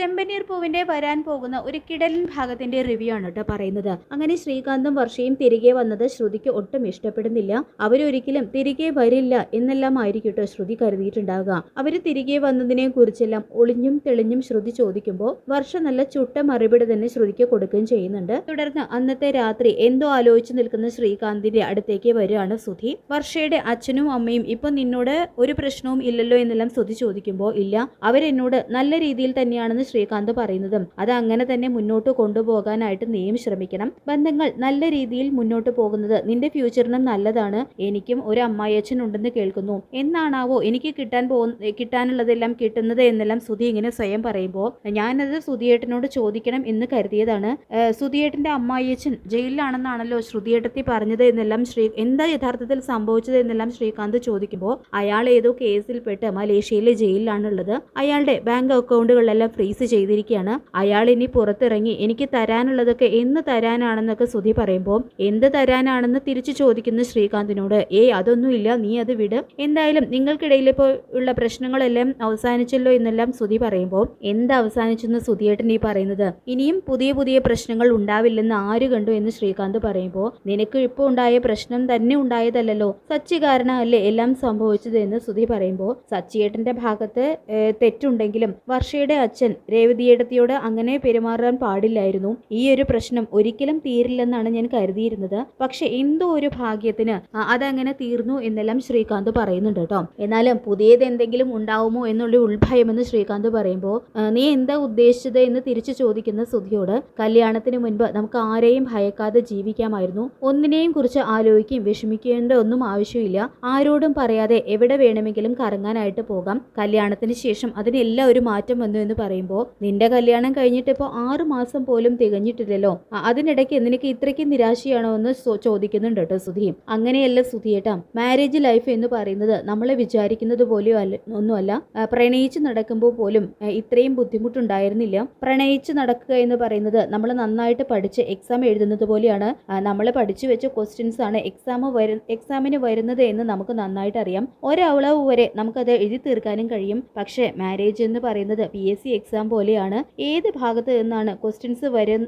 ചെമ്പനീർ പൂവിന്റെ വരാൻ പോകുന്ന ഒരു കിടലിൻ ഭാഗത്തിന്റെ റിവ്യൂ ആണ് കേട്ടോ പറയുന്നത്. അങ്ങനെ ശ്രീകാന്തും വർഷയും തിരികെ വന്നത് ശ്രുതിക്ക് ഒട്ടും ഇഷ്ടപ്പെടുന്നില്ല. അവരൊരിക്കലും തിരികെ വരില്ല എന്നെല്ലാം ആയിരിക്കും കേട്ടോ ശ്രുതി കരുതിയിട്ടുണ്ടാകുക അവർ തിരികെ വന്നതിനെ കുറിച്ചെല്ലാം ഒളിഞ്ഞും തെളിഞ്ഞും ശ്രുതി ചോദിക്കുമ്പോൾ വർഷ നല്ല ചുട്ട മറുപടി തന്നെ ശ്രുതിക്ക് കൊടുക്കുകയും ചെയ്യുന്നുണ്ട്. തുടർന്ന് അന്നത്തെ രാത്രി എന്തോ ആലോചിച്ച് നിൽക്കുന്ന ശ്രീകാന്തിന്റെ അടുത്തേക്ക് വരികയാണ് സുധി വർഷയുടെ അച്ഛനും അമ്മയും ഇപ്പൊ നിന്നോട് ഒരു പ്രശ്നവും ഇല്ലല്ലോ എന്നെല്ലാം സുധി ചോദിക്കുമ്പോൾ ഇല്ല. അവരെന്നോട് നല്ല രീതിയിൽ തന്നെയാണെന്ന് ശ്രീകാന്ത് പറയുന്നതും അത് അങ്ങനെ തന്നെ മുന്നോട്ട് കൊണ്ടുപോകാനായിട്ട് നീയും ശ്രമിക്കണം. ബന്ധങ്ങൾ നല്ല രീതിയിൽ മുന്നോട്ട് പോകുന്നത് നിന്റെ ഫ്യൂച്ചറിനും നല്ലതാണ്. എനിക്കും ഒരു അമ്മായിയച്ഛൻ ഉണ്ടെന്ന് കേൾക്കുന്നു. എന്നാണാവോ എനിക്ക് കിട്ടാൻ പോകുന്ന കിട്ടാനുള്ളതെല്ലാം കിട്ടുന്നത് എന്നെല്ലാം സുധി ഇങ്ങനെ സ്വയം പറയുമ്പോൾ ഞാനത് സുധിയേട്ടനോട് ചോദിക്കണം എന്ന് കരുതിയതാണ്. സുധിയേട്ടന്റെ അമ്മായിയച്ഛൻ ജയിലിലാണെന്നാണല്ലോ ശ്രുതിയേട്ടത്തി പറഞ്ഞത് എന്നെല്ലാം ശ്രീ എന്താ യഥാർത്ഥത്തിൽ സംഭവിച്ചത് എന്നെല്ലാം ശ്രീകാന്ത് ചോദിക്കുമ്പോൾ അയാൾ ഏതോ കേസിൽപ്പെട്ട് മലേഷ്യയിലെ ജയിലിലാണുള്ളത്. അയാളുടെ ബാങ്ക് അക്കൗണ്ടുകളെല്ലാം ഫ്രീസ് ചെയ്തിരിക്കുകയാണ് അയാൾ ഇനി പുറത്തിറങ്ങി എനിക്ക് തരാനുള്ളതൊക്കെ എന്ന് തരാനാണെന്നൊക്കെ സുധി പറയുമ്പോൾ എന്ത് തരാനാണെന്ന് തിരിച്ചു ചോദിക്കുന്ന ശ്രീകാന്തിനോട്. ഏ അതൊന്നുമില്ല. നീ അത് വിട്. എന്തായാലും നിങ്ങൾക്കിടയിൽ ഇപ്പോൾ ഉള്ള പ്രശ്നങ്ങളെല്ലാം അവസാനിച്ചല്ലോ എന്നെല്ലാം സുധി പറയുമ്പോൾ എന്ത് അവസാനിച്ചെന്ന് സുധിയേട്ടൻ ഈ പറയുന്നത്? ഇനിയും പുതിയ പുതിയ പ്രശ്നങ്ങൾ ഉണ്ടാവില്ലെന്ന് ആര് കണ്ടു എന്ന് ശ്രീകാന്ത് പറയുമ്പോൾ നിനക്ക് ഇപ്പോൾ ഉണ്ടായ പ്രശ്നം തന്നെ ഉണ്ടായതല്ലോ സച്ചി കാരണമല്ലേ എല്ലാം സംഭവിച്ചത് എന്ന് സുധി പറയുമ്പോൾ സച്ചിയേട്ടന്റെ ഭാഗത്ത് തെറ്റുണ്ടെങ്കിലും വർഷയുടെ അച്ഛൻ രേവതിയേടത്തിയോട് അങ്ങനെ പെരുമാറാൻ പാടില്ലായിരുന്നു. ഈ ഒരു പ്രശ്നം ഒരിക്കലും തീരില്ലെന്നാണ് ഞാൻ കരുതിയിരുന്നത്. പക്ഷെ എന്തോ ഒരു ഭാഗ്യത്തിന് അതങ്ങനെ തീർന്നു എന്നെല്ലാം ശ്രീകാന്ത് പറയുന്നുണ്ട് കേട്ടോ. എന്നാലും പുതിയത് എന്തെങ്കിലും ഉണ്ടാവുമോ എന്നുള്ള ഉൾഭയമെന്ന് ശ്രീകാന്ത് പറയുമ്പോൾ നീ എന്താ ഉദ്ദേശിച്ചത് എന്ന് തിരിച്ചു ചോദിക്കുന്ന സുധിയോട് കല്യാണത്തിന് മുൻപ് നമുക്ക് ആരെയും ഭയക്കാതെ ജീവിക്കാമായിരുന്നു. ഒന്നിനെയും കുറിച്ച് ആലോചിക്കുകയും വിഷമിക്കേണ്ട ഒന്നും ആവശ്യമില്ല. ആരോടും പറയാതെ എവിടെ വേണമെങ്കിലും കറങ്ങാനായിട്ട് പോകാം. കല്യാണത്തിന് ശേഷം അതിനെല്ലാം ഒരു മാറ്റം വന്നു എന്ന് പറയുമ്പോൾ നിന്റെ കല്യാണം കഴിഞ്ഞിട്ട് ഇപ്പോൾ ആറ് മാസം പോലും തികഞ്ഞിട്ടില്ലല്ലോ. അതിനിടയ്ക്ക് നിനക്ക് ഇത്രയ്ക്ക് നിരാശയാണോ എന്ന് ചോദിക്കുന്നുണ്ട് കേട്ടോ സുധിയും അങ്ങനെയല്ല സുധിയേട്ടാ മാരേജ് ലൈഫ് എന്ന് പറയുന്നത് നമ്മൾ വിചാരിക്കുന്നത് പോലെയോ അല്ല ഒന്നുമല്ല. പ്രണയിച്ച് നടക്കുമ്പോൾ പോലും ഇത്രയും ബുദ്ധിമുട്ടുണ്ടായിരുന്നില്ല. പ്രണയിച്ച് നടക്കുക എന്ന് പറയുന്നത് നമ്മൾ നന്നായിട്ട് പഠിച്ച് എക്സാം എഴുതുന്നത് പോലെയാണ്. നമ്മൾ പഠിച്ചു വെച്ച ക്വസ്റ്റ്യൻസ് ആണ് എക്സാം വരു എക്സാമിന് വരുന്നത് എന്ന് നമുക്ക് നന്നായിട്ട് അറിയാം. ഒരളവ് വരെ നമുക്കത് എഴുതി തീർക്കാനും കഴിയും. പക്ഷേ മാരേജ് എന്ന് പറയുന്നത് പി എസ് സി എക്സാം പോലെയാണ്. ഏത് ഭാഗത്ത് നിന്നാണ് ക്വസ്റ്റ്യൻസ്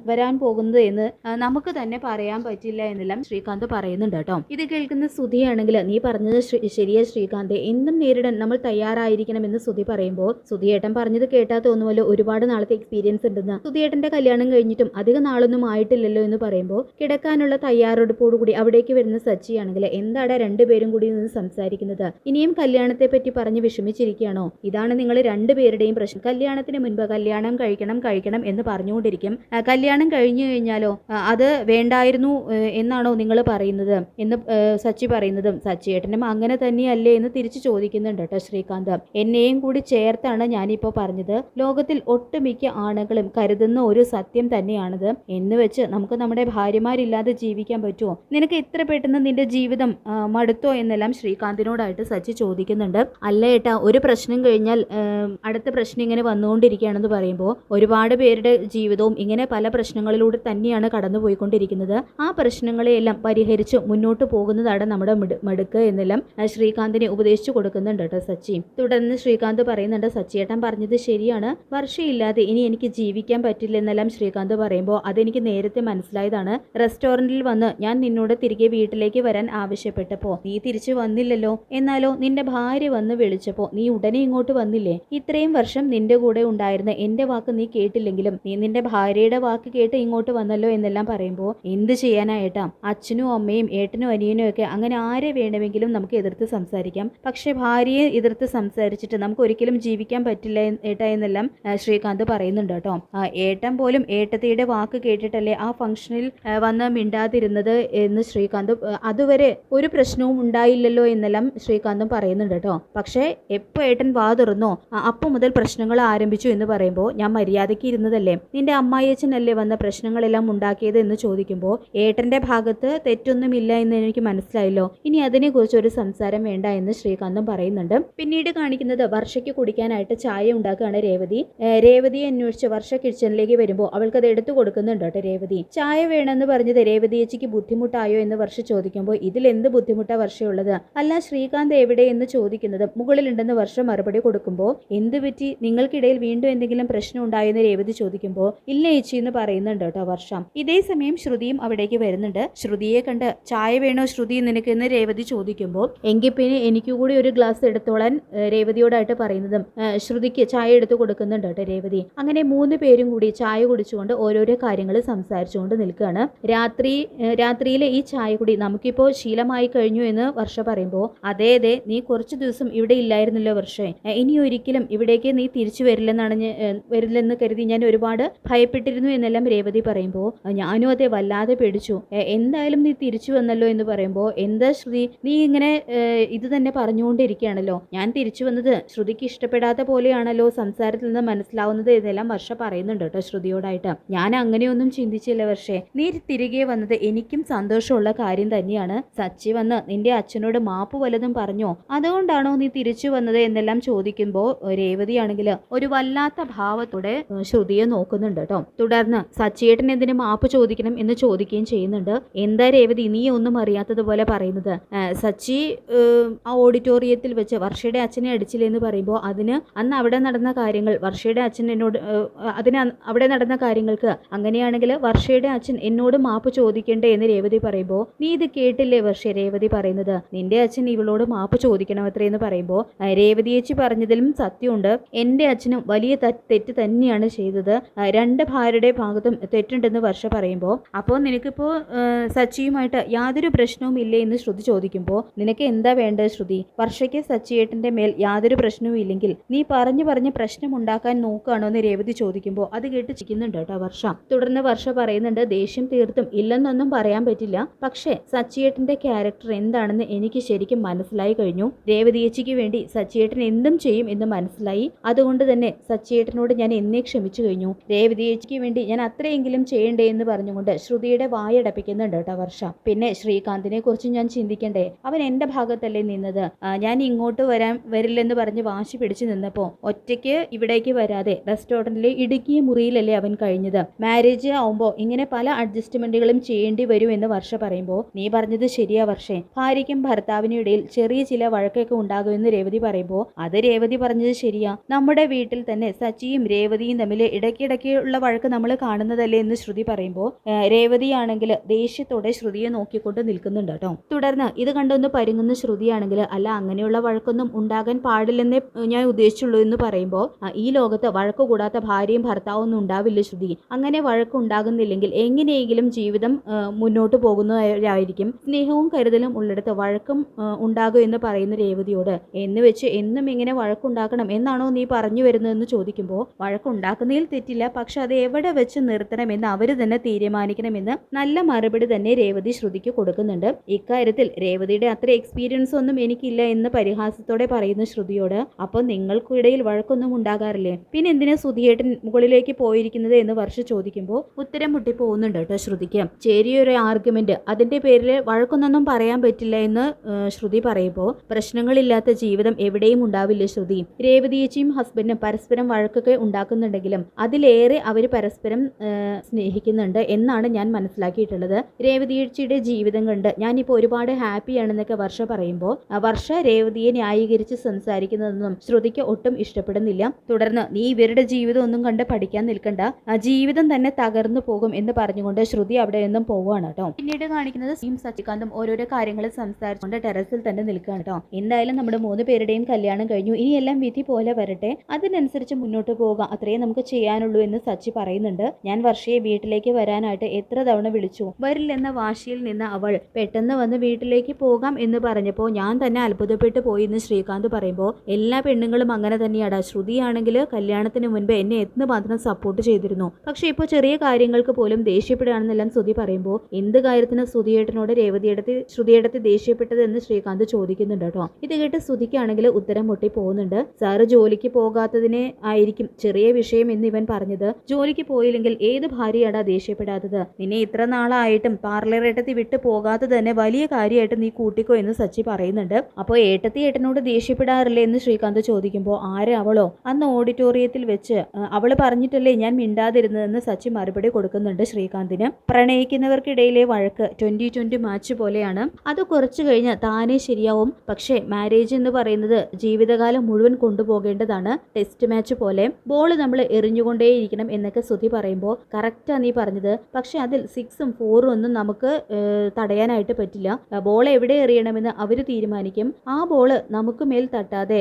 വരാൻ പോകുന്നത് എന്ന് നമുക്ക് തന്നെ പറയാൻ പറ്റില്ല എന്നെല്ലാം ശ്രീകാന്ത് പറയുന്നുണ്ട് കേട്ടോ. ഇത് കേൾക്കുന്ന സുധിയാണെങ്കിൽ നീ പറഞ്ഞത് ശ്രീ- ശരിയാ ശ്രീകാന്ത്. എന്തും നേരിടാൻ നമ്മൾ തയ്യാറായിരിക്കണം എന്ന് സുധി പറയുമ്പോൾ സുധിയേട്ടൻ പറഞ്ഞത് കേട്ടാ തോന്നുമല്ലോ ഒരുപാട് നാളത്തെ എക്സ്പീരിയൻസ് ഉണ്ടെന്ന്. സുധിയേട്ടന്റെ കല്യാണം കഴിഞ്ഞിട്ടും അധിക നാളൊന്നും ആയിട്ടില്ലല്ലോ എന്ന് പറയുമ്പോൾ കിടക്കാനുള്ള തയ്യാറെടുപ്പോടു കൂടി അവിടേക്ക് വരുന്ന സച്ചിയാണെങ്കിൽ എന്താടാ രണ്ടുപേരും കൂടി നിന്ന് സംസാരിക്കുന്നത്? ഇനിയും കല്യാണത്തെ പറ്റി പറഞ്ഞ് വിഷമിച്ചിരിക്കുകയാണോ? ഇതാണ് നിങ്ങൾ രണ്ടുപേരുടെയും പ്രശ്നം. കല്യാണത്തിന് മുൻപ് കല്യാണം കഴിക്കണം കഴിക്കണം എന്ന് പറഞ്ഞുകൊണ്ടിരിക്കും. കല്യാണം കഴിഞ്ഞു കഴിഞ്ഞാലോ അത് വേണ്ടായിരുന്നു എന്നാണോ നിങ്ങൾ പറയുന്നത്? എന്ന് സച്ചി പറയുന്നതും സച്ചിയേട്ടനും അങ്ങനെ തന്നെയല്ലേ എന്ന് തിരിച്ചു ചോദിക്കുന്നുണ്ട് കേട്ടോ ശ്രീകാന്ത്. എന്നെയും കൂടി ചേർത്താണ് ഞാനിപ്പോൾ പറഞ്ഞത്. ലോകത്തിൽ ഒട്ടുമിക്ക ആണുങ്ങളും കരുതുന്ന ഒരു സത്യം തന്നെയാണത്. എന്ന് വെച്ച് നമുക്ക് നമ്മുടെ ഭാര്യമാരില്ലാതെ ജീവിക്കാൻ പറ്റുമോ? നിനക്ക് ഇത്ര പെട്ടെന്ന് നിന്റെ ജീവിതം മടുത്തോ എന്നെല്ലാം ശ്രീകാന്തിനോടായിട്ട് സച്ചി ചോദിക്കുന്നുണ്ട്. അല്ല ഏട്ടാ ഒരു പ്രശ്നം കഴിഞ്ഞാൽ അടുത്ത പ്രശ്നം ഇങ്ങനെ വന്നുകൊണ്ടിരിക്കുകയാണെന്ന് പറയുമ്പോൾ ഒരുപാട് പേരുടെ ജീവിതവും ഇങ്ങനെ പല പ്രശ്നങ്ങളിലൂടെ തന്നെയാണ് കടന്നു പോയിക്കൊണ്ടിരിക്കുന്നത് ആ പ്രശ്നങ്ങളെയെല്ലാം പരിഹരിച്ച് മുന്നോട്ട് പോകുന്നതാണ് നമ്മുടെ മിടു മിടുക്ക് എന്നെല്ലാം ശ്രീകാന്തിനെ ഉപദേശിച്ചു കൊടുക്കുന്നുണ്ട് കേട്ടോ സച്ചി. തുടർന്ന് ശ്രീകാന്ത് പറയുന്നുണ്ട് സച്ചിയേട്ടൻ പറഞ്ഞത് ശരിയാണ്. വർഷയില്ലാതെ ഇനി എനിക്ക് ജീവിക്കാൻ പറ്റില്ല പറ്റില്ലെന്നെല്ലാം ശ്രീകാന്ത് പറയുമ്പോൾ അതെനിക്ക് നേരത്തെ മനസ്സിലായതാണ്. റെസ്റ്റോറന്റിൽ വന്ന് ഞാൻ നിന്നോട് തിരികെ വീട്ടിലേക്ക് വരാൻ ആവശ്യപ്പെട്ടപ്പോൾ നീ തിരിച്ചു വന്നില്ലല്ലോ. എന്നാലോ നിന്റെ ഭാര്യ വന്ന് വിളിച്ചപ്പോൾ നീ ഉടനെ ഇങ്ങോട്ട് വന്നില്ലേ? ഇത്രയും വർഷം നിന്റെ കൂടെ ഉണ്ടായിരുന്ന. എന്റെ വാക്ക് നീ കേട്ടില്ലെങ്കിലും നീ നിന്റെ ഭാര്യയുടെ വാക്ക് കേട്ട് ഇങ്ങോട്ട് വന്നല്ലോ എന്നെല്ലാം പറയുമ്പോൾ എന്ത് ചെയ്യാനായിട്ടാ? അച്ഛനും അമ്മയും ഏട്ടനും അനിയനും ഒക്കെ അങ്ങനെ ആരെ വേണമെങ്കിലും നമുക്ക് എതിർത്ത് സംസാരിക്കാം. പക്ഷെ ഭാര്യയെ എതിർത്ത് സംസാരിച്ചിട്ട് നമുക്ക് ഒരിക്കലും ജീവിക്കാൻ പറ്റില്ല ഏട്ടാ എന്നെല്ലാം ശ്രീകാന്ത് പറയുന്നുണ്ട് കേട്ടോ. ഏട്ടൻ പോലും ഏട്ടത്തിയുടെ വാക്ക് കേട്ടിട്ടല്ലേ ആ ഫംഗ്ഷനിൽ വന്ന് മിണ്ടാതിരുന്നത് എന്ന് ശ്രീകാന്ത് അതുവരെ ഒരു പ്രശ്നവും ഉണ്ടായില്ലല്ലോ എന്നെല്ലാം ശ്രീകാന്തും പറയുന്നുണ്ട് കേട്ടോ. പക്ഷേ എപ്പോൾ ഏട്ടൻ വാ അപ്പോൾ മുതൽ പ്രശ്നങ്ങൾ ആരംഭിച്ചു എന്ന് പറയുമ്പോൾ ഞാൻ മര്യാദയ്ക്ക് ഇരുന്നതല്ലേ? നിന്റെ അമ്മായിയച്ഛനല്ലേ വന്ന പ്രശ്നങ്ങളെല്ലാം ഉണ്ടാക്കിയത്? എന്ന് ചോദിക്കുമ്പോൾ ഏട്ടന്റെ ഭാഗത്ത് തെറ്റൊന്നുമില്ല എന്ന് എനിക്ക് മനസ്സിലായല്ലോ. ഇനി അതിനെക്കുറിച്ച് ഒരു സംസാരം വേണ്ട എന്ന് ശ്രീകാന്തും പറയുന്നുണ്ട്. പിന്നീട് കാണിക്കുന്നത് വർഷയ്ക്ക് കുടിക്കാനായിട്ട് ചായ ഉണ്ടാക്കുകയാണ് രേവതി. രേവതിയെ അന്വേഷിച്ച് വർഷ കിച്ചണിലേക്ക് വരുമ്പോൾ അവൾക്ക് അത് എടുത്തു കൊടുക്കുന്നുണ്ട് കേട്ടോ രേവതി. ചായ വേണമെന്ന് പറഞ്ഞത് രേവതി ചേച്ചിക്ക് ബുദ്ധിമുട്ടായോ എന്ന് വർഷ ചോദിക്കുമ്പോൾ ഇതിൽ എന്ത് ബുദ്ധിമുട്ടാ വർഷയുള്ളത്? അല്ല ശ്രീകാന്ത് എവിടെ? എന്ന് ചോദിക്കുന്നത് മുകളിലുണ്ടെന്ന് വർഷ മറുപടി കൊടുക്കുമ്പോൾ എന്ത് പറ്റി? നിങ്ങൾക്കിടയിൽ വീണ്ടും എന്തെങ്കിലും പ്രശ്നം ഉണ്ടായെന്ന് രേവതി ചോദിക്കുമ്പോൾ ഇല്ല ഏച്ചി എന്ന് പറയുന്നുണ്ട് കേട്ടോ വർഷം. ഇതേ സമയം ശ്രുതിയും അവിടേക്ക് വരുന്നുണ്ട്. ശ്രുതിയെ കണ്ട് ചായ വേണോ ശ്രുതി? നിനക്ക് എന്ന് രേവതി ചോദിക്കുമ്പോൾ എങ്കിൽ പിന്നെ എനിക്ക് കൂടി ഒരു ഗ്ലാസ് എടുത്തോളാൻ രേവതിയോടായിട്ട് പറയുന്നതും ശ്രുതിക്ക് ചായ എടുത്തു കൊടുക്കുന്നുണ്ട് കേട്ടോ രേവതി. അങ്ങനെ മൂന്ന് പേരും കൂടി ചായ കുടിച്ചുകൊണ്ട് ഓരോരോ കാര്യങ്ങൾ സംസാരിച്ചുകൊണ്ട് നിൽക്കുകയാണ്. രാത്രി രാത്രിയിലെ ഈ ചായ കുടി നമുക്കിപ്പോൾ ശീലമായി കഴിഞ്ഞു എന്ന് വർഷ പറയുമ്പോൾ അതേ അതെ നീ കുറച്ച് ദിവസം ഇവിടെ ഇല്ലായിരുന്നല്ലോ വർഷേ. ഇനി ഒരിക്കലും ഇവിടേക്ക് നീ തിരിച്ചു വരില്ലെന്നാണ് വരില്ലെന്ന് കരുതി ഞാൻ ഒരുപാട് ഭയപ്പെട്ടിരുന്നു എന്നെല്ലാം രേവതി പറയുമ്പോൾ ഞാനും അതെ വല്ലാതെ പേടിച്ചു. എന്തായാലും നീ തിരിച്ചു വന്നല്ലോ എന്ന് പറയുമ്പോൾ എന്താ ശ്രുതി നീ ഇങ്ങനെ ഇത് തന്നെ പറഞ്ഞുകൊണ്ടിരിക്കുകയാണല്ലോ. ഞാൻ തിരിച്ചു വന്നത് ശ്രുതിക്ക് ഇഷ്ടപ്പെടാത്ത പോലെയാണല്ലോ സംസാരത്തിൽ നിന്ന് മനസ്സിലാവുന്നത് എന്നെല്ലാം വർഷ പറയുന്നുണ്ട് കേട്ടോ ശ്രുതിയോടായിട്ട്. ഞാൻ അങ്ങനെയൊന്നും ചിന്തിച്ചില്ല വർഷേ. നീ തിരികെ വന്നത് എനിക്കും സന്തോഷമുള്ള കാര്യം തന്നെയാണ്. സച്ചി വന്ന് നിന്റെ അച്ഛനോട് മാപ്പ് വല്ലതും പറഞ്ഞോ? അതുകൊണ്ടാണോ നീ തിരിച്ചു വന്നത് എന്നെല്ലാം ചോദിക്കുമ്പോൾ രേവതിയാണെങ്കിൽ ഒരു വല്ലാത്ത ഭാവത്തോടെ ഏഹ്, ശ്രുതിയെ നോക്കുന്നുണ്ട് കേട്ടോ. തുടർന്ന് സച്ചിയേട്ടൻ എന്തിനു മാപ്പ് ചോദിക്കണം എന്ന് ചോദിക്കുകയും ചെയ്യുന്നുണ്ട്. എന്താ രേവതി നീ ഒന്നും അറിയാത്തതുപോലെ പറയുന്നത്? സച്ചി ആ ഓഡിറ്റോറിയത്തിൽ വെച്ച് വർഷയുടെ അച്ഛനെ അടിച്ചില്ല എന്ന് പറയുമ്പോൾ അതിന് അന്ന് അവിടെ നടന്ന കാര്യങ്ങൾ വർഷയുടെ അച്ഛൻ എന്നോട് അതിന് അവിടെ നടന്ന കാര്യങ്ങൾക്ക് അങ്ങനെയാണെങ്കിൽ വർഷയുടെ അച്ഛൻ എന്നോട് മാപ്പ് ചോദിക്കണ്ടേ എന്ന് രേവതി പറയുമ്പോൾ നീ ഇത് കേട്ടില്ലേ വർഷ രേവതി പറയുന്നത്? നിന്റെ അച്ഛൻ ഇവളോട് മാപ്പ് ചോദിക്കണം അത്രയെന്ന് പറയുമ്പോൾ രേവതിയേച്ചി പറഞ്ഞതിലും സത്യമുണ്ട്. എന്റെ അച്ഛനും വലിയ തെറ്റ് തന്നെയാണ് ചെയ്തത്. രണ്ട് ഭാര്യയുടെ ഭാഗത്തും തെറ്റുണ്ടെന്ന് വർഷ പറയുമ്പോൾ. അപ്പോൾ നിനക്കിപ്പോൾ സച്ചിയുമായിട്ട് യാതൊരു പ്രശ്നവും ഇല്ലേ എന്ന് ശ്രുതി ചോദിക്കുമ്പോൾ നിനക്ക് എന്താ വേണ്ടത് ശ്രുതി? വർഷയ്ക്ക് സച്ചിയേട്ടന്റെ മേൽ യാതൊരു പ്രശ്നവും ഇല്ലെങ്കിൽ നീ പറഞ്ഞു പറഞ്ഞ് പ്രശ്നം ഉണ്ടാക്കാൻ നോക്കുകയാണോ എന്ന് രേവതി ചോദിക്കുമ്പോൾ അത് കേട്ട് ചിരിക്കുന്നുണ്ട് കേട്ടോ വർഷ. തുടർന്ന് വർഷ പറയുന്നുണ്ട് ദേഷ്യം തീർത്തും ഇല്ലെന്നൊന്നും പറയാൻ പറ്റില്ല. പക്ഷേ സച്ചിയേട്ടന്റെ ക്യാരക്ടർ എന്താണെന്ന് എനിക്ക് ശരിക്കും മനസ്സിലായി കഴിഞ്ഞു. രേവതി ചേച്ചിക്ക് വേണ്ടി സച്ചിയേട്ടൻ എന്തും ചെയ്യും എന്ന് മനസ്സിലായി. അതുകൊണ്ട് തന്നെ സച്ചിയേട്ടനോട് ഞാൻ എന്നേ ക്ഷമിച്ചു കഴിഞ്ഞു. രേവതി ചേച്ചിക്ക് വേണ്ടി ഞാൻ അത്രയെങ്കിലും ചെയ്യണ്ടേ എന്ന് പറഞ്ഞുകൊണ്ട് ശ്രുതിയുടെ വായടപ്പിക്കുന്നുണ്ട് കേട്ടോ വർഷ. പിന്നെ ശ്രീകാന്തിനെ കുറിച്ച് ഞാൻ ചിന്തിക്കണ്ടേ? അവൻ എന്റെ ഭാഗത്തല്ലേ നിന്നത്. ഞാൻ ഇങ്ങോട്ട് വരാൻ വരില്ലെന്ന് പറഞ്ഞ് വാശി പിടിച്ചു നിന്നപ്പോൾ ഒറ്റയ്ക്ക് ഇവിടേക്ക് വരാതെ റെസ്റ്റോറന്റിലെ ഇടുക്കിയ മുറിയിലല്ലേ അവൻ കഴിഞ്ഞത്. മാരേജ് ആവുമ്പോൾ ഇങ്ങനെ പല അഡ്ജസ്റ്റ്മെന്റുകളും ചെയ്യേണ്ടി വരും എന്ന് വർഷ പറയുമ്പോൾ നീ പറഞ്ഞത് ശരിയാ വർഷേ. ഭാര്യയ്ക്കും ഭർത്താവിനും ഇടയിൽ ചെറിയ ചില വഴക്കൊക്കെ ഉണ്ടാകുമെന്ന് രേവതി പറയുമ്പോൾ അത് രേവതി പറഞ്ഞത് ശരിയാ. നമ്മുടെ വീട്ടിൽ തന്നെ സച്ചിയും രേവതിയും തമ്മിൽ ഇടയ്ക്കിടയ്ക്കുള്ള വഴക്ക് നമ്മൾ കാണുന്നതല്ലേ എന്ന് ശ്രുതി പറയുമ്പോൾ രേവതിയാണെങ്കിൽ ദേഷ്യത്തോടെ ശ്രുതിയെ നോക്കിക്കൊണ്ട് നിൽക്കുന്നുണ്ട് കേട്ടോ. തുടർന്ന് ഇത് കണ്ടൊന്ന് പരുങ്ങുന്ന ശ്രുതിയാണെങ്കിൽ അല്ല അങ്ങനെയുള്ള വഴക്കൊന്നും ഉണ്ടാകാൻ പാടില്ലെന്നേ ഞാൻ ഉദ്ദേശിച്ചുള്ളൂ എന്ന് പറയുമ്പോൾ ഈ ലോകത്ത് വഴക്ക് കൂടാത്ത ഭാര്യയും ഭർത്താവും ഒന്നും ഉണ്ടാവില്ല ശ്രുതി. അങ്ങനെ വഴക്കുണ്ടാകുന്നില്ലെങ്കിൽ എങ്ങനെയെങ്കിലും ജീവിതം മുന്നോട്ട് പോകുന്നവരായിരിക്കും. സ്നേഹവും കരുതലും ഉള്ളിടത്ത് വഴക്കും ഉണ്ടാകും എന്ന് പറയുന്ന രേവതിയോട് എന്ന് വെച്ച് എന്നും ഇങ്ങനെ വഴക്കുണ്ടാക്കണം എന്നാണോ നീ പറഞ്ഞു വരുന്നതെന്ന് ചോദിക്കുമ്പോൾ വഴക്കുണ്ടാക്കുന്നതിൽ തെറ്റില്ല. പക്ഷെ അത് എവിടെ വെച്ച് നിർത്തണമെന്ന് അവർ തന്നെ തീരുമാനിക്കണമെന്ന് നല്ല മറുപടി തന്നെ രേവതി ശ്രുതിക്ക് കൊടുക്കുന്നുണ്ട്. ഇക്കാര്യത്തിൽ രേവതിയുടെ അത്ര എക്സ്പീരിയൻസ് ഒന്നും എനിക്കില്ല എന്ന് പരിഹാസത്തോടെ പറയുന്ന ശ്രുതിയോട്. അപ്പോൾ നിങ്ങൾക്കിടയിൽ വഴക്കൊന്നും ഉണ്ടാകാറില്ലേ? പിന്നെ എന്തിനാ സുധിയേട്ടൻ മുകളിലേക്ക് പോയിരിക്കുന്നത്? എന്ന് വർഷ ചോദിക്കുമ്പോൾ ഉത്തരം മുട്ടി പോകുന്നുണ്ട് കേട്ടോ ശ്രുതിക്ക്. ചെറിയൊരു ആർഗ്യുമെന്റ് അതിന്റെ പേരിൽ വഴക്കൊന്നൊന്നും പറയാൻ പറ്റില്ല എന്ന് ശ്രുതി പറയുമ്പോൾ പ്രശ്നങ്ങളില്ലാത്ത ജീവിതം എവിടെയും ഉണ്ടാവില്ല ശ്രുതി? രേവതിയേച്ചിയും ഹസ്ബൻഡും പരസ്പരം വഴക്കൊക്കെ ഉണ്ടാക്കുന്നുണ്ടെങ്കിലും അതിലേറെ അവർ പരസ്പരം സ്നേഹിക്കുന്നുണ്ട് എന്നാണ് ഞാൻ മനസ്സിലാക്കിയിട്ടുള്ളത്. രേവതിയേച്ചിയുടെ ജീവിതം കണ്ട് ഞാനിപ്പോൾ ഒരുപാട് ഹാപ്പിയാണെന്നൊക്കെ വർഷ പറയുമ്പോൾ വർഷ രേവതിയെ ന്യായീകരിച്ച് സംസാരിക്കുന്നതൊന്നും ശ്രുതിക്ക് ഒട്ടും ഇഷ്ടപ്പെടുന്നില്ല. തുടർന്ന് നീ ഇവരുടെ ജീവിതം ഒന്നും കണ്ട് പഠിക്കാൻ നിൽക്കണ്ട. ജീവിതം തന്നെ തകർന്നു പോകും എന്ന് പറഞ്ഞുകൊണ്ട് ശ്രുതി അവിടെ നിന്നും പോവുകയാണ് കേട്ടോ. പിന്നീട് കാണിക്കുന്നത് സീം. സച്ചികാന്തും ഓരോരോ കാര്യങ്ങൾ സംസാരിച്ചുകൊണ്ട് ടെറസിൽ തന്നെ നിൽക്കുകയാണ് കേട്ടോ. എന്തായാലും നമ്മുടെ മൂന്ന് പേരുടെയും കല്യാണം കഴിഞ്ഞു. ഇനിയെല്ലാം വിധി പോലെ വരട്ടെ. അതിനനുസരിച്ച് പോകാം. അത്രയേ നമുക്ക് ചെയ്യാനുള്ളൂ എന്ന് സച്ചി പറയുന്നുണ്ട്. ഞാൻ വർഷയെ വീട്ടിലേക്ക് വരാനായിട്ട് എത്ര തവണ വിളിച്ചു? വരില്ലെന്ന വാശിയിൽ നിന്ന് അവൾ പെട്ടെന്ന് വന്ന് വീട്ടിലേക്ക് പോകാം എന്ന് പറഞ്ഞപ്പോൾ ഞാൻ തന്നെ അത്ഭുതപ്പെട്ടു പോയി എന്ന് ശ്രീകാന്ത് പറയുമ്പോൾ എല്ലാ പെണ്ണുങ്ങളും അങ്ങനെ തന്നെയാണ് ശ്രുതിയാണെങ്കിൽ കല്യാണത്തിന് മുൻപ് എന്നെ എന്ന് മാത്രം സപ്പോർട്ട് ചെയ്തിരുന്നു. പക്ഷേ ഇപ്പോൾ ചെറിയ കാര്യങ്ങൾക്ക് പോലും ദേഷ്യപ്പെടുകയാണെന്നെല്ലാം ശ്രുതി പറയുമ്പോൾ എന്ത് കാര്യത്തിന് ശ്രുതിയേട്ടനോട് രേവതിയെടുത്ത് ശ്രുതിയെടുത്ത് ദേഷ്യപ്പെട്ടത് എന്ന് ശ്രീകാന്ത് ചോദിക്കുന്നുണ്ട് കേട്ടോ. ഇത് കേട്ട് ശ്രുതിക്കാണെങ്കിൽ ഉത്തരം മുട്ടി പോകുന്നുണ്ട്. സാറ് ജോലിക്ക് പോകാത്തതിനെ ആയിരിക്കും. ചെറിയ വിഷയം എന്ന് ഇവൻ പറഞ്ഞത് ജോലിക്ക് പോയില്ലെങ്കിൽ ഏത് ഭാര്യയാടാ ദേഷ്യപ്പെടാത്തത്? നിന്നെ ഇത്ര നാളായിട്ടും പാർലർ ഏട്ടത്തി വിട്ട് പോകാത്തത് തന്നെ വലിയ കാര്യമായിട്ട് നീ കൂട്ടിക്കോ എന്ന് സച്ചി പറയുന്നുണ്ട്. അപ്പോൾ ഏട്ടത്തി ഏട്ടനോട് ദേഷ്യപ്പെടാറില്ലേ എന്ന് ശ്രീകാന്ത് ചോദിക്കുമ്പോൾ ആരെ അവളോ? അന്ന് ഓഡിറ്റോറിയത്തിൽ വെച്ച് അവൾ പറഞ്ഞിട്ടല്ലേ ഞാൻ മിണ്ടാതിരുന്നതെന്ന് സച്ചി മറുപടി കൊടുക്കുന്നുണ്ട് ശ്രീകാന്തിന്. പ്രണയിക്കുന്നവർക്കിടയിലെ വഴക്ക് ട്വന്റി ട്വന്റി മാച്ച് പോലെയാണ്. അത് കുറച്ചു കഴിഞ്ഞ് താനേ ശരിയാവും. പക്ഷേ മാരേജ് എന്ന് പറയുന്നത് ജീവിതകാലം മുഴുവൻ കൊണ്ടുപോകേണ്ടതാണ്. ടെസ്റ്റ് മാച്ച് പോലെ പോലെ ബോൾ നമ്മൾ എറിഞ്ഞുകൊണ്ടേയിരിക്കണം എന്നൊക്കെ ശ്രുതി പറയുമ്പോൾ കറക്റ്റാണ് നീ പറഞ്ഞത്. പക്ഷെ അതിൽ സിക്സും ഫോറും ഒന്നും നമുക്ക് തടയാനായിട്ട് പറ്റില്ല. ബോൾ എവിടെ എറിയണമെന്ന് അവർ തീരുമാനിക്കും. ആ ബോൾ നമുക്ക് മേൽ തട്ടാതെ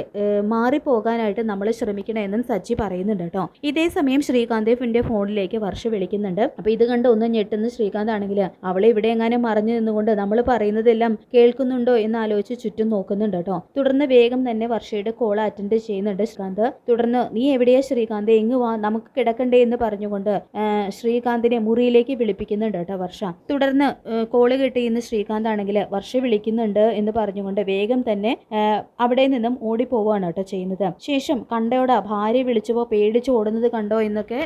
മാറിപ്പോകാനായിട്ട് നമ്മൾ ശ്രമിക്കണം ശ്രമിക്കണമെന്നും സച്ചി പറയുന്നുണ്ട് കേട്ടോ. ഇതേ സമയം ശ്രീകാന്തിന്റെ ഫോണിലേക്ക് വർഷ വിളിക്കുന്നുണ്ട്. അപ്പൊ ഇത് കണ്ട് ഒന്ന് ഞെട്ടുന്ന ശ്രീകാന്ത് ആണെങ്കിൽ അവളെ ഇവിടെ എങ്ങാനും മറിഞ്ഞു നിന്നുകൊണ്ട് നമ്മൾ പറയുന്നതെല്ലാം കേൾക്കുന്നുണ്ടോ എന്ന് ആലോചിച്ച് ചുറ്റും നോക്കുന്നുണ്ട് കേട്ടോ. തുടർന്ന് വേഗം തന്നെ വർഷയുടെ കോൾ അറ്റൻഡ് ചെയ്യുന്നുണ്ട് ശ്രീകാന്ത്. തുടർന്ന് നീ എവിടെയാ ശ്രീകാന്ത്? എങ്ങ് വാ നമുക്ക് കിടക്കണ്ടേ എന്ന് പറഞ്ഞുകൊണ്ട് ശ്രീകാന്തിനെ മുറിയിലേക്ക് വിളിപ്പിക്കുന്നുണ്ട് കേട്ടോ വർഷ. തുടർന്ന് കോൾ കിട്ടിയെന്ന് ശ്രീകാന്ത് ആണെങ്കിൽ വർഷ വിളിക്കുന്നുണ്ട് എന്ന് പറഞ്ഞുകൊണ്ട് വേഗം തന്നെ അവിടെ നിന്നും ഓടിപ്പോവാണ് കേട്ടോ ചെയ്യുന്നത്. ശേഷം കണ്ടയോടാ ഭാര്യ വിളിച്ചപ്പോൾ പേടിച്ച് ഓടുന്നത് കണ്ടോ എന്നൊക്കെ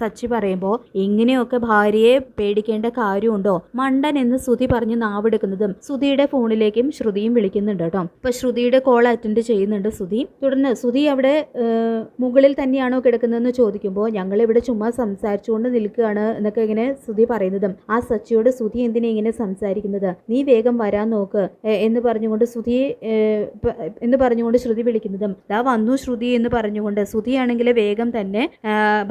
സച്ചി പറയുമ്പോൾ ഇങ്ങനെയൊക്കെ ഭാര്യയെ പേടിക്കേണ്ട കാര്യമുണ്ടോ? മണ്ടൻ എന്ന് ശ്രുതി പറഞ്ഞ് നാവെടുക്കുന്നതും ശ്രുതിയുടെ ഫോണിലേക്കും ശ്രുതിയും വിളിക്കുന്നുണ്ട് കേട്ടോ. ഇപ്പൊ ശ്രുതിയുടെ കോൾ അറ്റൻഡ് ചെയ്യുന്നുണ്ട് ശ്രുതി. തുടർന്ന് ശ്രുതി അവിടെ ആ, തന്നെയാണോ കിടക്കുന്നതെന്ന് ചോദിക്കുമ്പോൾ ഞങ്ങൾ ഇവിടെ ചുമ്മാ സംസാരിച്ചുകൊണ്ട് നിൽക്കുകയാണ് എന്നൊക്കെ ഇങ്ങനെ ശ്രുതി പറയുന്നതും. ആ സച്ചിയോട് ശ്രുതി എന്തിനാ ഇങ്ങനെ സംസാരിക്കുന്നത്? നീ വേഗം വരാൻ നോക്ക് എന്ന് പറഞ്ഞുകൊണ്ട് ശ്രുതി എന്ന് പറഞ്ഞുകൊണ്ട് ശ്രുതി വിളിക്കുന്നതും. ദാ വന്നു ശ്രുതി എന്ന് പറഞ്ഞുകൊണ്ട് ശ്രുതിയാണെങ്കിൽ വേഗം തന്നെ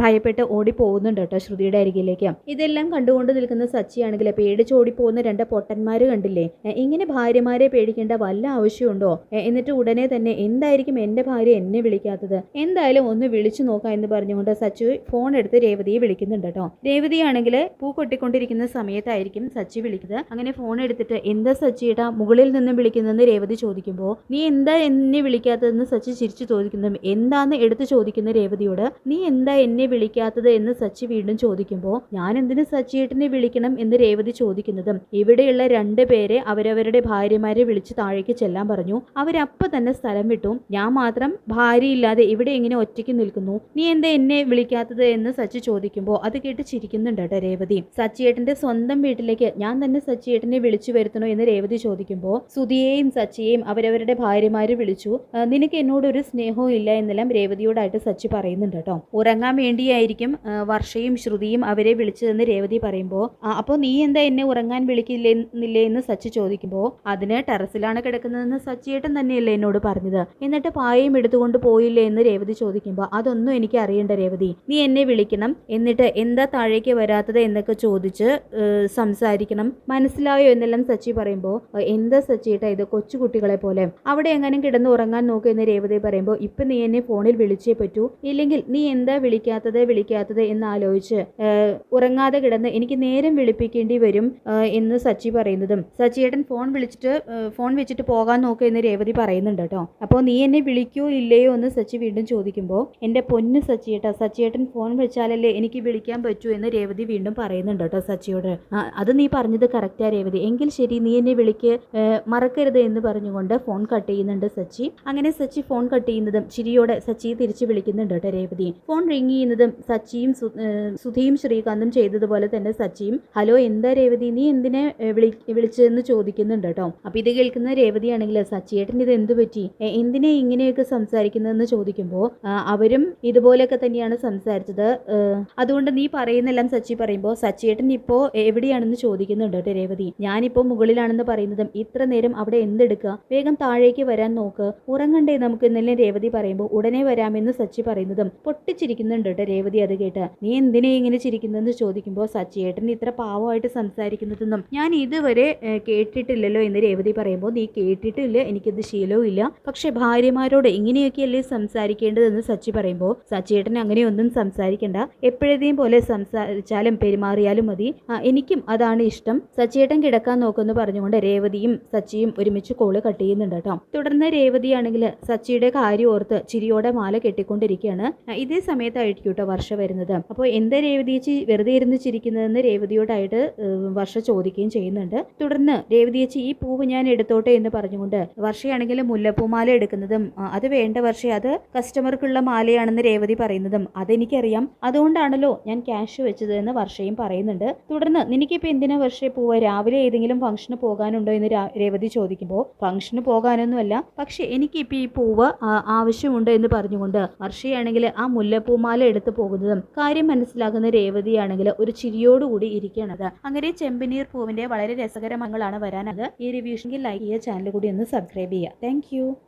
ഭയപ്പെട്ട് ഓടി പോകുന്നുണ്ട് കേട്ടോ ശ്രുതിയുടെ അരികിലേക്ക്. ഇതെല്ലാം കണ്ടുകൊണ്ട് നിൽക്കുന്ന സച്ചിയാണെങ്കിൽ പേടിച്ച് ഓടിപ്പോകുന്ന രണ്ട് പൊട്ടന്മാര് കണ്ടില്ലേ? ഇങ്ങനെ ഭാര്യമാരെ പേടിക്കേണ്ട വല്ല ആവശ്യമുണ്ടോ? എന്നിട്ട് ഉടനെ തന്നെ എന്തായിരിക്കും എന്റെ ഭാര്യ എന്നെ വിളിക്കാത്തത്? എന്തായാലും ഒന്ന് വിളിച്ചു നോക്കാം എന്ന് പറഞ്ഞുകൊണ്ട് സച്ചു ഫോൺ എടുത്ത് രേവതിയെ വിളിക്കുന്നുണ്ട് കേട്ടോ രേവതിയാണെങ്കിൽ പൂ കൊട്ടിക്കൊണ്ടിരിക്കുന്ന സമയത്തായിരിക്കും സച്ചി വിളിക്കുന്നത്. അങ്ങനെ ഫോൺ എടുത്തിട്ട് എന്താ സച്ചിയേട്ടാ മുകളിൽ നിന്നും വിളിക്കുന്നതെന്ന് രേവതി ചോദിക്കുമ്പോൾ നീ എന്താ എന്നെ വിളിക്കാത്തതെന്ന് സച്ചി ചിരിച്ചു ചോദിക്കുന്നു. എന്താന്ന് എടുത്ത് ചോദിക്കുന്ന രേവതിയോട് നീ എന്താ എന്നെ വിളിക്കാത്തത് എന്ന് സച്ചി വീണ്ടും ചോദിക്കുമ്പോൾ ഞാൻ എന്തിനു സച്ചിയേട്ടനെ വിളിക്കണം എന്ന് രേവതി ചോദിക്കുന്നതും ഇവിടെയുള്ള രണ്ട് പേരെ അവരവരുടെ ഭാര്യമാരെ വിളിച്ച് താഴേക്ക് ചെല്ലാൻ പറഞ്ഞു. അവരപ്പ തന്നെ സ്ഥലം വിട്ടു. ഞാൻ മാത്രം ഭാര്യയില്ലാതെ ഇവിടെ ഇങ്ങനെ ഒറ്റയ്ക്ക് നിൽക്കുന്നു. നീ എന്താ എന്നെ വിളിക്കാത്തത്? എന്ന് സച്ചി ചോദിക്കുമ്പോൾ അത് കേട്ട് ചിരിക്കുന്നുണ്ട് കേട്ടോ രേവതി. സച്ചിയേട്ടന്റെ സ്വന്തം വീട്ടിലേക്ക് ഞാൻ തന്നെ സച്ചിയേട്ടനെ വിളിച്ചു വരുത്തണോ എന്ന് രേവതി ചോദിക്കുമ്പോൾ സുധിയെയും സച്ചിയെയും അവരവരുടെ ഭാര്യമാരെ വിളിച്ചു. നിനക്ക് എന്നോട് ഒരു സ്നേഹവും ഇല്ല എന്നെല്ലാം രേവതിയോടായിട്ട് സച്ചി പറയുന്നുണ്ട് കേട്ടോ. ഉറങ്ങാൻ വേണ്ടിയായിരിക്കും വർഷയും ശ്രുതിയും അവരെ വിളിച്ചതെന്ന് രേവതി പറയുമ്പോൾ അപ്പോൾ നീ എന്താ എന്നെ ഉറങ്ങാൻ വിളിക്കില്ലേ എന്ന് സച്ചി ചോദിക്കുമ്പോൾ അതിന് ടെറസിലാണ് കിടക്കുന്നതെന്ന് സച്ചിയേട്ടൻ തന്നെയല്ലേ എന്നോട് പറഞ്ഞത്. എന്നിട്ട് പായയും എടുത്തുകൊണ്ട് പോയില്ലേ എന്ന് രേവതി ചോദിക്കുമ്പോൾ അതൊന്നും എനിക്ക് അറിയണ്ട രേവതി. നീ എന്നെ വിളിക്കണം. എന്നിട്ട് എന്താ താഴേക്ക് വരാത്തത് എന്നൊക്കെ ചോദിച്ച് സംസാരിക്കണം. മനസ്സിലായോ എന്നെല്ലാം സച്ചി പറയുമ്പോൾ എന്താ സച്ചിയേട്ടാ ഇത് കൊച്ചുകുട്ടികളെ പോലെ? അവിടെ എങ്ങനെയും കിടന്ന് ഉറങ്ങാൻ നോക്കുക എന്ന് രേവതി പറയുമ്പോൾ ഇപ്പൊ നീ എന്നെ ഫോണിൽ വിളിച്ചേ പറ്റൂ. ഇല്ലെങ്കിൽ നീ എന്താ വിളിക്കാത്തത് വിളിക്കാത്തത് എന്ന് ആലോചിച്ച് ഉറങ്ങാതെ കിടന്ന് എനിക്ക് നേരം വിളിപ്പിക്കേണ്ടി വരും എന്ന് സച്ചി പറയുന്നതും. സച്ചിയേട്ടൻ ഫോൺ വിളിച്ചിട്ട് ഫോൺ വെച്ചിട്ട് പോകാൻ നോക്കുക എന്ന് രേവതി പറയുന്നുണ്ട് കേട്ടോ. അപ്പോൾ നീ എന്നെ വിളിക്കോ ഇല്ലയോ എന്ന് സച്ചി വീണ്ടും ചോദിക്കുമ്പോൾ എന്റെ പൊന്ന് സച്ചിയേട്ടാ സച്ചിയേട്ടൻ ഫോൺ വിളിച്ചാലല്ലേ എനിക്ക് വിളിക്കാൻ പറ്റൂ എന്ന് രേവതി വീണ്ടും പറയുന്നുണ്ട് കേട്ടോ സച്ചിയോട്. "ആ, അത് നീ പറഞ്ഞത് കറക്റ്റാ രേവതി. എങ്കിൽ ശരി നീ എന്നെ വിളിക്ക് മറക്കരുത് എന്ന് പറഞ്ഞുകൊണ്ട് ഫോൺ കട്ട് ചെയ്യുന്നുണ്ട് സച്ചി. അങ്ങനെ സച്ചി ഫോൺ കട്ട് ചെയ്യുന്നതും ചിരിയോടെ സച്ചിയെ തിരിച്ച് വിളിക്കുന്നുണ്ട് കേട്ടോ രേവതി. ഫോൺ റിങ് ചെയ്യുന്നതും സച്ചിയും സുധിയും ശ്രീകാന്തും ചെയ്തതുപോലെ തന്നെ സച്ചിയും ഹലോ എന്താ രേവതി? നീ എന്തിനെ വിളി വിളിച്ചതെന്ന് ചോദിക്കുന്നുണ്ട് കേട്ടോ. അപ്പൊ ഇത് കേൾക്കുന്ന രേവതിയാണെങ്കിൽ സച്ചിയേട്ടൻ ഇത് എന്ത് പറ്റി എന്തിനെ ഇങ്ങനെയൊക്കെ സംസാരിക്കുന്നതെന്ന് ചോദിക്കുമ്പോൾ അവരും ഇതുപോലെയൊക്കെ തന്നെയാണ് സംസാരിച്ചത്. അതുകൊണ്ട് നീ പറയുന്നെല്ലാം സച്ചി പറയുമ്പോൾ സച്ചിയേട്ടൻ ഇപ്പോൾ എവിടെയാണെന്ന് ചോദിക്കുന്നുണ്ട് കേട്ടോ രേവതി. ഞാനിപ്പോൾ മുകളിലാണെന്ന് പറയുന്നതും ഇത്ര നേരം അവിടെ എന്തെടുക്കുക? വേഗം താഴേക്ക് വരാൻ നോക്ക്. ഉറങ്ങണ്ടേ നമുക്ക് ഇന്നലെ രേവതി പറയുമ്പോൾ ഉടനെ വരാമെന്ന് സച്ചി പറയുന്നതും പൊട്ടിച്ചിരിക്കുന്നുണ്ട് കേട്ടോ രേവതി അത് കേട്ട്. നീ എന്തിനെ ഇങ്ങനെ ചിരിക്കുന്നതെന്ന് ചോദിക്കുമ്പോൾ സച്ചിയേട്ടൻ ഇത്ര പാവമായിട്ട് സംസാരിക്കുന്നതെന്നും ഞാൻ ഇതുവരെ കേട്ടിട്ടില്ലല്ലോ എന്ന് രേവതി പറയുമ്പോൾ നീ കേട്ടിട്ടില്ല എനിക്കത് ശീലവും ഇല്ല പക്ഷെ ഭാര്യമാരോട് ഇങ്ങനെയൊക്കെയല്ലേ സംസാരിക്കേണ്ടതെന്ന് സച്ചി പറയുമ്പോൾ സച്ചിയേട്ടൻ അങ്ങനെയൊന്നും സംസാരിക്കണ്ട. എപ്പോഴത്തെയും പോലെ സംസാരിച്ചാലും പെരുമാറിയാലും മതി. എനിക്കും അതാണ് ഇഷ്ടം. സച്ചിയേട്ടൻ കിടക്കാൻ നോക്കുമെന്ന് പറഞ്ഞുകൊണ്ട് രേവതിയും സച്ചിയും ഒരുമിച്ച് കോൾ കട്ട് ചെയ്യുന്നുണ്ട് കേട്ടോ. തുടർന്ന് രേവതിയാണെങ്കിൽ സച്ചിയുടെ കാര്യം ഓർത്ത് ചിരിയോടെ മാല കെട്ടിക്കൊണ്ടിരിക്കുകയാണ്. ഇതേ സമയത്തായിരിക്കും കേട്ടോ വർഷ വരുന്നത്. അപ്പോൾ എന്താ രേവതി വെറുതെ ഇരുന്ന് ചിരിക്കുന്നതെന്ന് രേവതിയോടായിട്ട് വർഷ ചോദിക്കുകയും ചെയ്യുന്നുണ്ട്. തുടർന്ന് രേവതി ചേച്ചി ഈ പൂവ് ഞാൻ എടുത്തോട്ടെ എന്ന് പറഞ്ഞുകൊണ്ട് വർഷയാണെങ്കിൽ മുല്ലപ്പൂമാല എടുക്കുന്നതും അത് വേണ്ട വർഷ അത് കസ്റ്റമർക്കുള്ള മാലയാണെന്ന് രേവതി പറയുന്നതും അതെനിക്കറിയാം. അതുകൊണ്ടാണല്ലോ ഞാൻ ക്യാഷ് വെച്ചത് എന്ന് വർഷയും പറയുന്നുണ്ട്. തുടർന്ന് നിനക്കിപ്പോൾ എന്തിനാ വർഷയെ പോവാ? രാവിലെ ഏതെങ്കിലും ഫംഗ്ഷന് പോകാനുണ്ടോ എന്ന് രേവതി ചോദിക്കുമ്പോൾ ഫംഗ്ഷന് പോകാനൊന്നുമല്ല പക്ഷെ എനിക്കിപ്പോൾ ഈ പൂവ് ആവശ്യമുണ്ട് എന്ന് പറഞ്ഞുകൊണ്ട് വർഷയാണെങ്കിൽ ആ മുല്ലപ്പൂമാല എടുത്തു പോകുന്നതും കാര്യം മനസ്സിലാകുന്ന രേവതിയാണെങ്കിൽ ഒരു ചിരിയോടുകൂടി ഇരിക്കണത് അങ്ങനെ ചെമ്പനീർ പൂവിന്റെ വളരെ രസകരമങ്ങളാണ് വരാനത് ഈ റിവ്യൂഷെങ്കിൽ ലൈക്ക് ചെയ്യുക ചാനൽ കൂടി ഒന്ന് സബ്സ്ക്രൈബ് ചെയ്യുക. താങ്ക്